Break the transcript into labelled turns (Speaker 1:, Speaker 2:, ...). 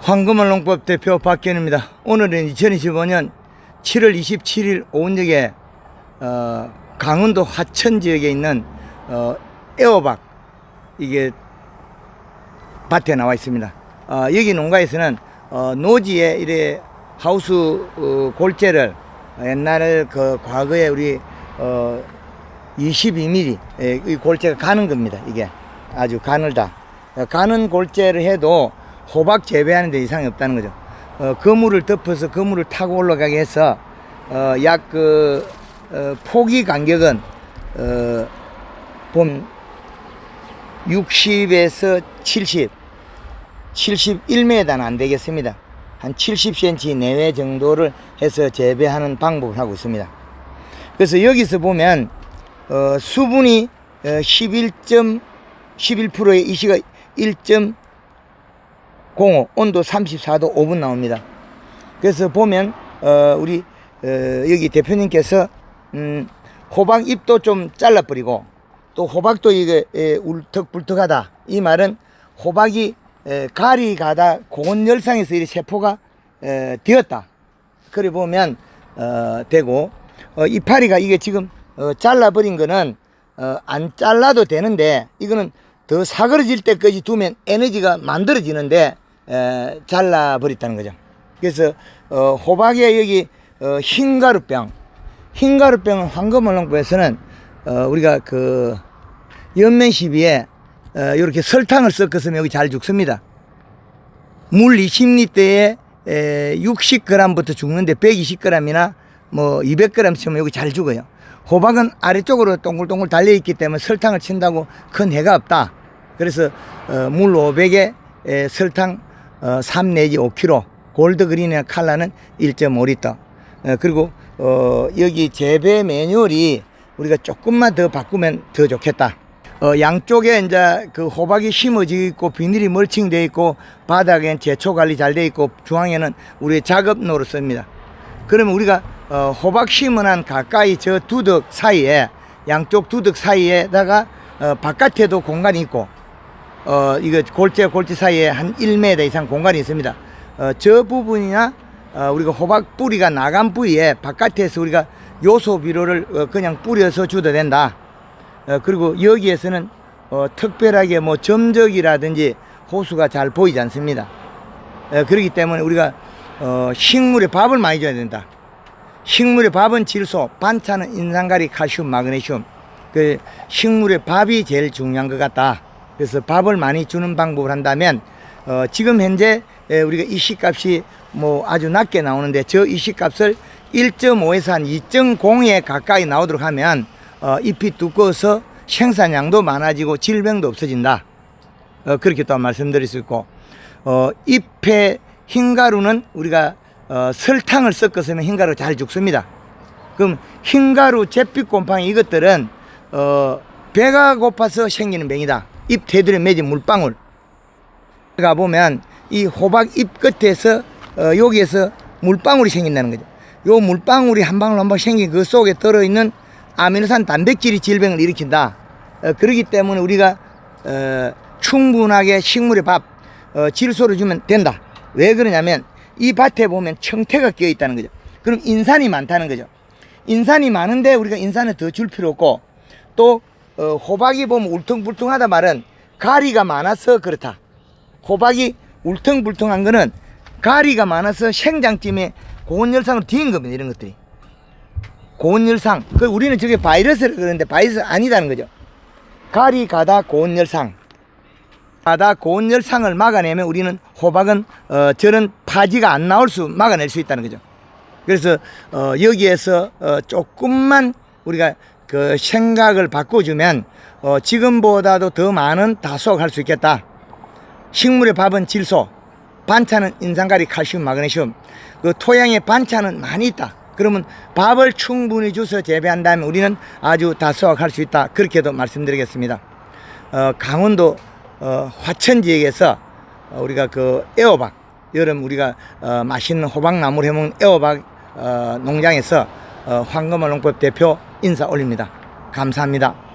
Speaker 1: 황금을 농법 대표 박견입니다. 오늘은 2025년 7월 27일 오은역에 어, 강원도 화천 지역에 있는 어, 애호박 이게 밭에 나와 있습니다. 어, 여기 농가에서는 어, 노지에 이래 하우스 어, 골재를 옛날 그 과거에 우리 어, 22mm 예, 이 골재가 가는 겁니다. 이게 아주 가늘다. 어, 가는 골재를 해도 호박 재배하는 데 이상이 없다는 거죠. 어, 그물을 덮어서 그물을 타고 올라가게 해서 어, 약그 어, 포기 간격은 어, 봄 60에서 70, 71m는 안 되겠습니다. 한 70cm 내외 정도를 해서 재배하는 방법을 하고 있습니다. 그래서 여기서 보면 어, 수분이 어, 11점 11%의 이시가 1.05 온도 34도 5분 나옵니다. 그래서 보면 어, 우리 어, 여기 대표님께서 음, 호박 잎도 좀 잘라버리고 또 호박도 이게 에, 울턱불턱하다 이 말은 호박이 에, 가리 가다 고온 열상에서 이 세포가 에, 되었다. 그래 보면 어, 되고 어, 이파리가 이게 지금 어, 잘라버린 거는 어, 안 잘라도 되는데 이거는 더 사그러질 때까지 두면 에너지가 만들어지는데 에, 잘라버렸다는 거죠. 그래서 어, 호박에 여기 어, 흰가루병 흰가루병은 황금얼렁부에서는 어, 우리가 그 연면 시비에 어, 이렇게 설탕을 섞어서 여기 잘 죽습니다. 물 20리터에 에, 60g부터 죽는데 120g이나 뭐 200g 치면 여기 잘 죽어요. 호박은 아래쪽으로 동글동글 달려 있기 때문에 설탕을 친다고 큰 해가 없다. 그래서 어, 물 500에 에, 설탕 어, 3 내지 5kg, 골드 그린의 칼라는 1.5리터. 어, 그리고 어, 여기 재배 매뉴얼이 우리가 조금만 더 바꾸면 더 좋겠다. 어, 양쪽에 이제 그 호박이 심어져 있고 비닐이 멀칭돼 있고 바닥엔 제초 관리 잘 돼 있고 중앙에는 우리 작업로를 씁니다. 그러면 우리가 어, 호박 심어난 가까이 저 두덕 사이에 양쪽 두덕 사이에다가 어, 바깥에도 공간이 있고 어, 이거 골재 골재 사이에 한 1m 이상 공간이 있습니다. 어, 저 부분이나 어, 우리가 호박 뿌리가 나간 부위에 바깥에서 우리가 요소 비료를 어, 그냥 뿌려서 줘도 된다. 어, 그리고 여기에서는 어, 특별하게 뭐 점적이라든지 호수가 잘 보이지 않습니다. 어, 그렇기 때문에 우리가 어, 식물에 밥을 많이 줘야 된다. 식물의 밥은 질소, 반찬은 인산가리, 칼슘, 마그네슘. 그 식물의 밥이 제일 중요한 것 같다. 그래서 밥을 많이 주는 방법을 한다면 어, 지금 현재 에, 우리가 이식값이 뭐 아주 낮게 나오는데 저 이식값을 1.5에서 한 2.0에 가까이 나오도록 하면 어, 잎이 두꺼워서 생산량도 많아지고 질병도 없어진다. 어, 그렇게 또 말씀드릴 수 있고 어, 잎의 흰가루는 우리가 어, 설탕을 섞어서면 흰가루 잘 죽습니다. 그럼 흰가루, 잿빛 곰팡이 이것들은 어, 배가 고파서 생기는 병이다. 잎 테두리에 맺은 물방울. 가 보면 이 호박 잎 끝에서 어, 여기에서 물방울이 생긴다는 거죠. 요 물방울이 한 방울 한 방울 생긴 그 속에 들어 있는 아미노산 단백질이 질병을 일으킨다. 어, 그렇기 때문에 우리가 어, 충분하게 식물의 밥 어, 질소를 주면 된다. 왜 그러냐면 이 밭에 보면 청태가 끼어 있다는 거죠. 그럼 인산이 많다는 거죠. 인산이 많은데 우리가 인산을 더 줄 필요 없고 또 어, 호박이 보면 울퉁불퉁하다 말은 가리가 많아서 그렇다. 호박이 울퉁불퉁한 거는 가리가 많아서 생장쯤에 고온 열상으로 뒤인 겁니다. 이런 것들이. 고온 열상. 그 우리는 저게 바이러스를 그러는데 바이러스 아니다는 거죠. 가리 가다 고온 열상. 가다 고온 열상을 막아내면 우리는 호박은 어, 저런 파지가 안 나올 수 막아낼 수 있다는 거죠. 그래서 어, 여기에서 어, 조금만 우리가 그 생각을 바꿔주면 어, 지금보다도 더 많은 다수할 수 있겠다. 식물의 밥은 질소, 반찬은 인산가리, 칼슘, 마그네슘. 그 토양에 반찬은 많이 있다. 그러면 밥을 충분히 줘서 재배한다면 우리는 아주 다수확할 수 있다. 그렇게도 말씀드리겠습니다. 어, 강원도 어, 화천 지역에서 어, 우리가 그 애호박 여름 우리가 어, 맛있는 호박나무를 해먹는 애호박 어, 농장에서 어, 황금을 농법 대표 인사 올립니다. 감사합니다.